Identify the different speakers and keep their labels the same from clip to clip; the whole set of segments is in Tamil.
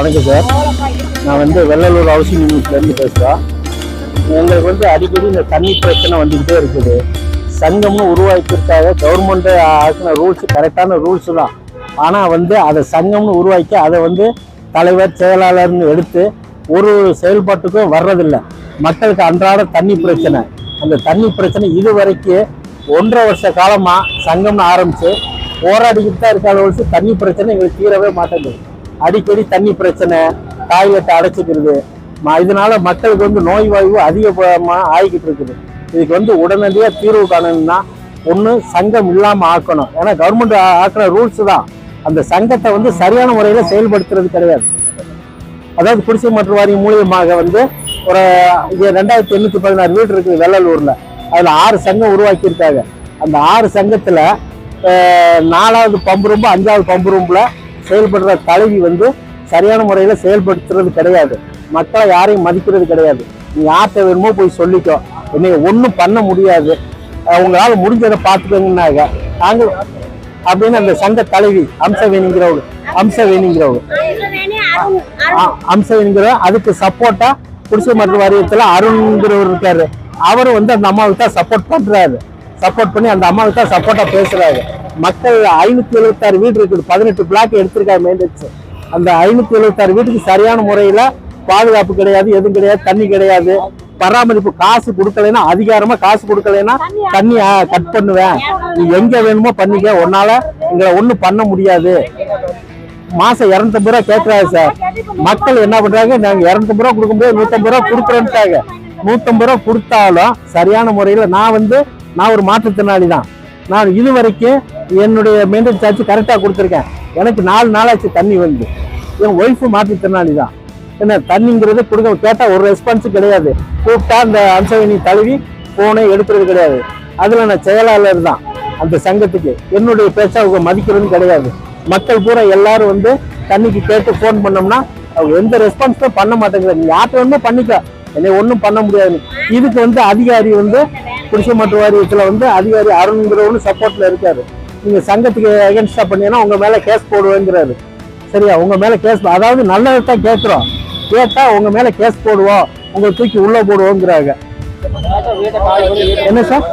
Speaker 1: வணக்கம் சார். நான் வந்து வெள்ளலூர் ஹவுசிங் யூனிட்லேருந்து பேசுகிறோம் எங்களுக்கு வந்து அடிக்கடி இந்த தண்ணி பிரச்சனை வந்துக்கிட்டே இருக்குது. சங்கம்னு உருவாக்கியிருக்காங்க. கவர்மெண்ட்டு ஆக்கின ரூல்ஸ் கரெக்டான ரூல்ஸ் தான். ஆனால் வந்து அதை சங்கம்னு உருவாக்கி அதை வந்து தலைவர் செயலாளர்னு எடுத்து ஒரு செயல்பாட்டுக்கும் வர்றதில்லை. மக்களுக்கு அன்றாட தண்ணி பிரச்சனை. அந்த தண்ணி பிரச்சனை இது வரைக்கும் ஒன்றரை வருஷ காலமாக சங்கம்னு ஆரம்பித்து போராடிக்கிட்டு தான் இருக்காத தண்ணி பிரச்சனை எங்களுக்கு தீரவே மாட்டேங்குது. அடிக்கடி தண்ணி பிரச்சனை டாய்லெட் அடைச்சிக்கிறது. இதனால மக்களுக்கு வந்து நோய் வாய்வு அதிகமாக ஆகிக்கிட்டு இருக்குது. இதுக்கு வந்து உடனடியாக தீர்வு காணணும்னா ஒன்று சங்கம் இல்லாமல் ஆக்கணும். ஏன்னா கவர்மெண்ட் ஆக்கிற ரூல்ஸ் தான். அந்த சங்கத்தை வந்து சரியான முறையில் செயல்படுத்துறது கிடையாது. அதாவது குடிசை மற்றும் வாரியம் மூலியமாக வந்து ஒரு இங்க ரெண்டாயிரத்தி எண்ணூற்றி பதினாறு வீடு இருக்குது வெள்ளலூரில். அதில் ஆறு சங்கம் உருவாக்கியிருக்காங்க. அந்த ஆறு சங்கத்தில் நாலாவது பம்பு ரூம்பு அஞ்சாவது பம்பு ரூம்ல செயல்படுற தலைவி வந்து சரியான முறையில் செயல்படுத்துறது கிடையாது. மக்களை யாரையும் மதிக்கிறது கிடையாது. நீ யார்கிட்ட வேணுமோ போய் சொல்லிக்கோ. என்னை ஒன்றும் பண்ண முடியாது. உங்களால் முடிஞ்சதை பார்த்துக்கோங்கன்னாங்க நாங்கள் அப்படின்னு அந்த சங்க தலைவி அம்சவேணிங்கிறவங்க அம்சவேணிங்கிறவங்க ஆ- அதுக்கு சப்போர்ட்டா குடிசை மாற்று வாரியத்தில் அருண்கிறவர் இருக்காரு. அவரும் வந்து அந்த அம்மாவுக்கு தான் சப்போர்ட் பண்ணுறாரு சப்போர்ட் பண்ணி அந்த அம்மாவுக்கு தான் சப்போர்ட்டாக பேசுறாரு. மக்கள் ஐநூத்தி எழுபத்தாறு வீடு இருக்குது. பதினெட்டு பிளாக் எடுத்திருக்காரு மெயின்டெனன்ஸ் அந்த ஐநூத்தி எழுபத்தாறு வீட்டுக்கு சரியான முறையில பாதுகாப்பு கிடையாது எதுவும் கிடையாது தண்ணி கிடையாது. பராமரிப்பு காசு கொடுக்கலைன்னா அதிகாரமா காசு கொடுக்கலைன்னா தண்ணி கட் பண்ணுவேன். நீ எங்க வேணுமோ பண்ணிக்க. உன்னால எங்களை ஒண்ணும் பண்ண முடியாது. மாசம் இரநூத்தம்பது ரூபா கேட்கறாரு சார் மக்கள் என்ன பண்றாங்க? நாங்க இரநூத்தம்பது ரூபா கொடுக்கும்போது நூத்தம்பது ரூபா கொடுக்குறேன்ட்டாங்க. நூத்தம்பது ரூபா கொடுத்தாலும் சரியான முறையில நான் வந்து நான் ஒரு மாற்றுத்திறனாளி தான். நான் இது வரைக்கும் என்னுடைய மெயின்டைன் சார்ஜ் கரெக்டாக கொடுத்துருக்கேன். எனக்கு நாலு நாளாச்சு தண்ணி வந்து. என் ஒய்ஃபு மாற்றுத்திறனாளி தான். என்ன தண்ணிங்கிறது கொடுக்க கேட்டால் ஒரு ரெஸ்பான்ஸும் கிடையாது. கூப்பிட்டா அந்த அம்சவனி தழுவி ஃபோனை எடுக்கிறது கிடையாது. அதில் நான் செயலாளர் தான் அந்த சங்கத்துக்கு. என்னுடைய பேச்சை அவங்க மதிக்கிறது கிடையாது. மக்கள் பூரா எல்லாரும் வந்து தண்ணிக்கு கேட்டு ஃபோன் பண்ணோம்னா அவங்க எந்த ரெஸ்பான்ஸும் பண்ண மாட்டேங்கிறாங்க. நீ யார்கிட்ட வேணுமோ பண்ணிக்க. என்னை ஒன்றும் பண்ண முடியாது. இதுக்கு வந்து அதிகாரி வந்து மாற்று வாரியத்தில் வந்து அதிகாரி அருண்கிறவனு சப்போர்ட்ல இருக்காரு. நீங்க சங்கத்துக்கு அகேன்ஸ்டா பண்ணீங்கன்னா உங்க மேல கேஸ் போடுவேங்கிறாரு. சரியா? உங்க மேல கேஸ் அதாவது நல்லதை தான் கேட்குறோம். கேட்டா உங்க மேல கேஸ் போடுவோம். உங்களை தூக்கி உள்ள போடுவோங்கிறாங்க. என்ன சார்?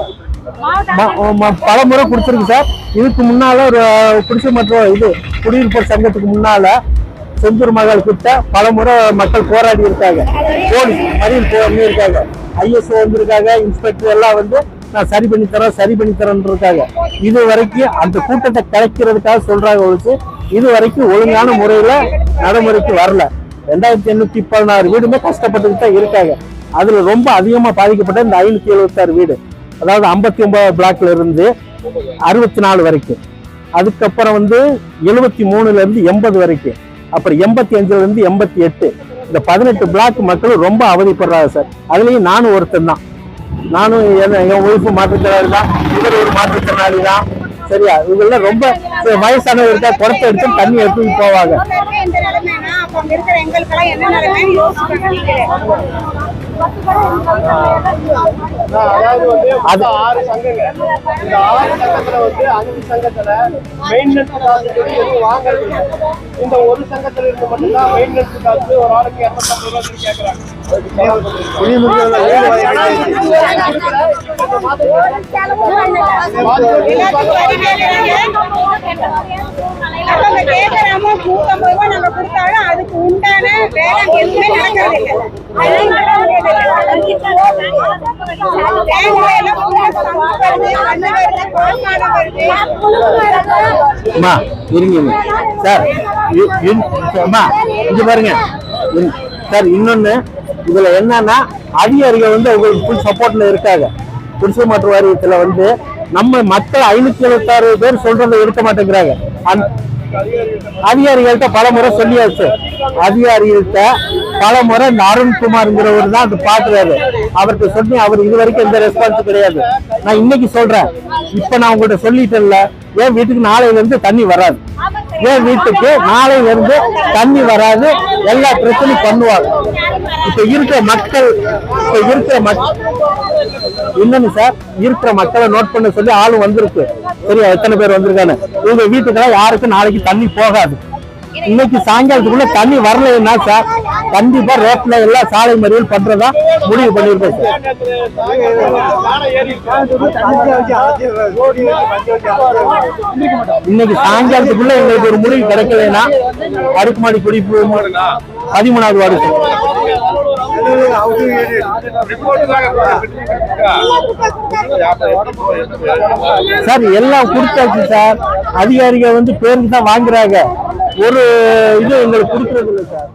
Speaker 1: பல முறை கொடுத்துருக்கு சார். இதுக்கு முன்னால ஒரு குடிசை மற்றும் இது குடியிருப்போர் சங்கத்துக்கு முன்னால செந்தூர் மகள் கிட்ட பல முறை மக்கள் போராடி இருக்காங்க. போலீஸ் மறியல் பண்ணி இருக்காங்க. ஐஎஸ்ஓ வந்திருக்காங்க இன்ஸ்பெக்டர் எல்லாம் வந்து நான் சரி பண்ணி தரேன் சரி பண்ணி தரேன் இருக்காங்க. இது வரைக்கும் அந்த கூட்டத்தை கலைக்கிறதுக்காக சொல்றாங்க ஒழிச்சு இது வரைக்கும் ஒழுங்கான முறையில நடைமுறைக்கு வரல. ரெண்டாயிரத்தி எண்ணூத்தி பதினாறு வீடுமே கஷ்டப்பட்டுக்கிட்டு தான் இருக்காங்க. அதுல ரொம்ப அதிகமா பாதிக்கப்பட்ட இந்த ஐநூத்தி எழுபத்தாறு வீடு. அதாவது ஐம்பத்தி ஒன்பது பிளாக்ல இருந்து அறுபத்தி நாலு வரைக்கும். அதுக்கப்புறம் வந்து எழுபத்தி மூணுல இருந்து எண்பது வரைக்கும். அப்புறம் எண்பத்தி அஞ்சுல இருந்து எண்பத்தி எட்டு. இந்த பதினெட்டு பிளாக் மக்களும் ரொம்ப அவதிப்படுறாங்க சார். அதுலயும் நானும் ஒருத்தன் தான். நானும் என் என் ஒய்ஃபு மாற்றுத்திறனாளி தான். இவர் ஒரு மாற்றுத்திறனாளி தான். சரியா? இவங்கெல்லாம் ரொம்ப வயசானவர் இருக்கா? குடத்தை எடுத்து தண்ணி எடுத்து போவாங்க.
Speaker 2: மொத்தம் ஆறு சங்கங்க இந்த ஆறு சங்கத்துல வந்து அஞ்சு சங்கத்துல மெயின்டெனன்ஸ் காசு எதுவும் வாங்குறது. இந்த ஒரு சங்கத்துல இருந்து மட்டும்தான் மெயின்டெனன்ஸ் காசு ஒரு ஆளுக்கு இரநூத்தம்பது ரூபா சொல்லி
Speaker 3: வரி கேக்குறாங்க அப்ப அங்க கேக்குற amount நூத்தம்பது ரூபாய் நாங்க கொடுத்தாலும் அதுக்கு உண்டான வேலை எதுவுமே நடக்கிறது இல்லை
Speaker 1: அம்மா இருங்க சார் அம்மா இங்க பாருங்க. சார் இன்னொன்னு இதுல என்னன்னா அதிகாரிகள் வந்து உங்களுக்கு ஃபுல் சப்போர்ட்ல இருக்காங்க. குடிசை மாற்று வாரியத்துல வந்து நம்ம மக்கள் ஐநூத்தி எழுபத்தாறு பேர் சொல்றதை எடுக்க மாட்டேங்கிறாங்க. அதிகாரிகள்கிட்ட பல முறை சொல்லியாச்சு. அதிகாரிகள்கிட்ட பல முறை இந்த அருண்குமார்ங்கிறவர் தான் அது பாக்குறாரு அவருக்கு சொல்லி அவர் இது வரைக்கும் எந்த ரெஸ்பான்ஸ் கிடையாது. நான் இன்னைக்கு சொல்றேன். இப்ப நான் உங்கள்கிட்ட சொல்லிட்டேன்ல. என் வீட்டுக்கு நாளையில இருந்து தண்ணி வராது. என் வீட்டுக்கு நாளையில இருந்து தண்ணி வராது. எல்லா பிரச்சனையும் பண்ணுவாங்க. இப்ப இருக்கிற மக்கள் இப்ப இருக்கிற மக்கள் என்னன்னு சார் இருக்கிற மக்களை நோட் பண்ண சொல்லி ஆளும் வந்திருக்கு. சரியா எத்தனை பேர் வந்திருக்காங்க உங்க வீட்டுக்கெல்லாம் யாருக்கும் நாளைக்கு தண்ணி போகாது. இன்னைக்கு சாயங்காலத்துக்குள்ள தண்ணி வரலைன்னா சார் கண்டிப்பா ரோட்ல எல்லாம் சாலை மறியல் பண்றதா முடிவு பண்ணிருக்கோம் இன்னைக்கு சாயங்காலத்துக்குள்ள எங்களுக்கு ஒரு முடிவு கிடைக்கலைன்னா அடுக்குமாடி குடிப்பு பதிமூணாவது வார்டு சார் எல்லாம் கொடுத்தாச்சு சார். அதிகாரிகள் வந்து பேருக்கு தான் வாங்குறாங்க. ஒரு இது எங்களுக்கு கொடுக்கறது இல்லை சார்.